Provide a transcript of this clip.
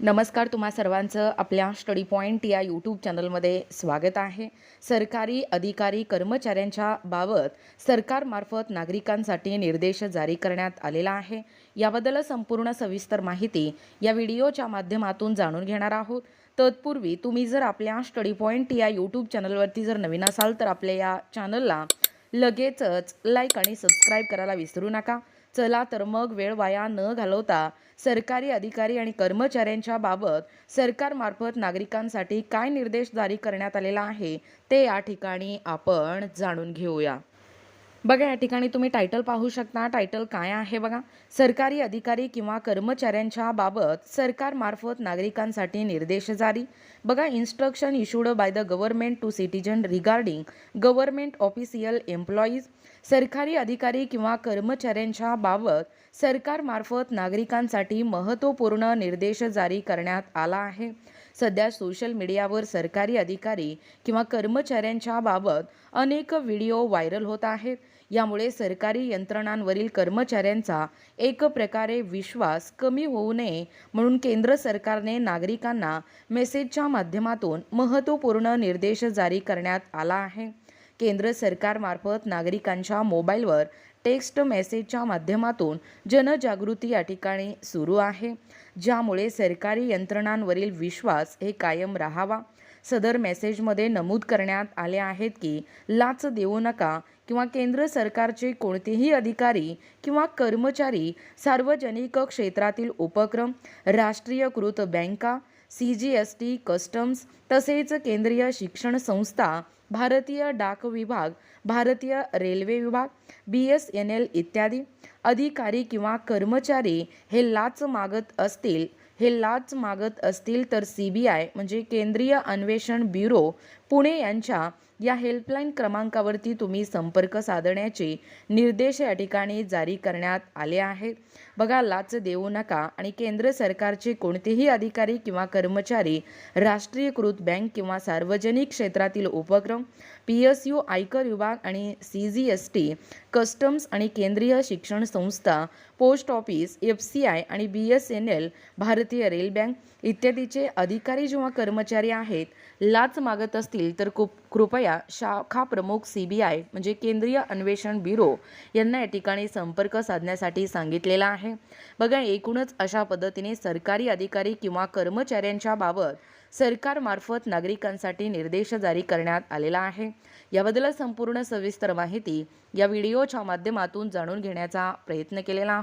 नमस्कार तुम्हा सर्वांचं आपल्या स्टडी पॉईंट या यूट्यूब चॅनलमध्ये स्वागत आहे. सरकारी अधिकारी कर्मचाऱ्यांच्या बाबत सरकारमार्फत नागरिकांसाठी निर्देश जारी करण्यात आलेला आहे. याबद्दल संपूर्ण सविस्तर माहिती या व्हिडिओच्या माध्यमातून जाणून घेणार आहोत. तत्पूर्वी तुम्ही जर आपल्या स्टडी पॉईंट या यूट्यूब चॅनलवरती जर नवीन असाल तर आपल्या या चॅनलला लगेचच लाईक आणि सबस्क्राईब करायला विसरू नका. चला तर मग वेळ वाया न घालवता सरकारी अधिकारी आणि कर्मचाऱ्यांच्या बाबत सरकारमार्फत नागरिकांसाठी काय निर्देश जारी करण्यात आलेला आहे ते या ठिकाणी आपण जाणून घेऊया. बघा या ठिकाणी तुम्ही टायटल पाहू शकता. टायटल काय आहे बघा? सरकारी अधिकारी किंवा कर्मचाऱ्यांच्या बाबत सरकारमार्फत नागरिकांसाठी निर्देश जारी. बघा instruction issued by the government to citizen regarding government official employees सरकारी अधिकारी किंवा कर्मचाऱ्यांच्या बाबत सरकारमार्फत नागरिकांसाठी महत्त्वपूर्ण निर्देश जारी करण्यात आला आहे. सध्या सोशल मीडियावर सरकारी अधिकारी किंवा कर्मचाऱ्यांच्या बाबत अनेक व्हिडिओ व्हायरल होत आहेत. यामुळे सरकारी यंत्रणांवरील कर्मचाऱ्यांचा एक प्रकारे विश्वास कमी होऊ नये म्हणून केंद्र सरकारने नागरिकांना मेसेजच्या माध्यमातून महत्त्वपूर्ण निर्देश जारी करण्यात आला आहे. केंद्र सरकारमार्फत नागरिकांच्या मोबाईलवर टेक्स्ट मेसेजच्या माध्यमातून जनजागृती या ठिकाणी सुरू आहे. ज्यामुळे सरकारी यंत्रणांवरील विश्वास हे कायम राहावा. सदर मेसेजमध्ये नमूद करण्यात आले आहेत की लाच देऊ नका किंवा केंद्र सरकारचे कोणतेही अधिकारी किंवा कर्मचारी सार्वजनिक क्षेत्रातील उपक्रम राष्ट्रीयकृत बँका C G S T customs तसेच केंद्रीय शिक्षण संस्था भारतीय डाक विभाग भारतीय रेल्वे विभाग बी एस एन एल इत्यादी अधिकारी किंवा कर्मचारी हे लाच मागत असतील हे लाच मागत असतील तर सी बी आय म्हणजे केंद्रीय अन्वेषण ब्युरो पुणे यांच्या या हेल्पलाईन क्रमांकावरती तुम्ही संपर्क साधण्याचे निर्देश या ठिकाणी जारी करण्यात आले आहेत. बघा लाच देऊ नका आणि केंद्र सरकारचे कोणतेही अधिकारी किंवा कर्मचारी राष्ट्रीयकृत बँक किंवा सार्वजनिक क्षेत्रातील उपक्रम पी एस यू आयकर विभाग आणि C G S T customs आणि केंद्रीय शिक्षण संस्था post office F C I आणि बी एस एन एल भारतीय रेल बँक इत्यादीचे अधिकारी जेव्हा कर्मचारी आहेत लाच मागत असतील तर कृप कृपया शाखा प्रमुख सी बी आय म्हणजे केंद्रीय अन्वेषण ब्युरो यांना या ठिकाणी संपर्क साधण्यासाठी सांगितलेला आहे. बघा एकूणच अशा पद्धतीने सरकारी अधिकारी किंवा कर्मचाऱ्यांच्या बाबत सरकारमार्फत नागरिकांसाठी निर्देश जारी करण्यात आलेला आहे. याबद्दल संपूर्ण सविस्तर माहिती या व्हिडिओच्या माध्यमातून जाणून घेण्याचा प्रयत्न केलेला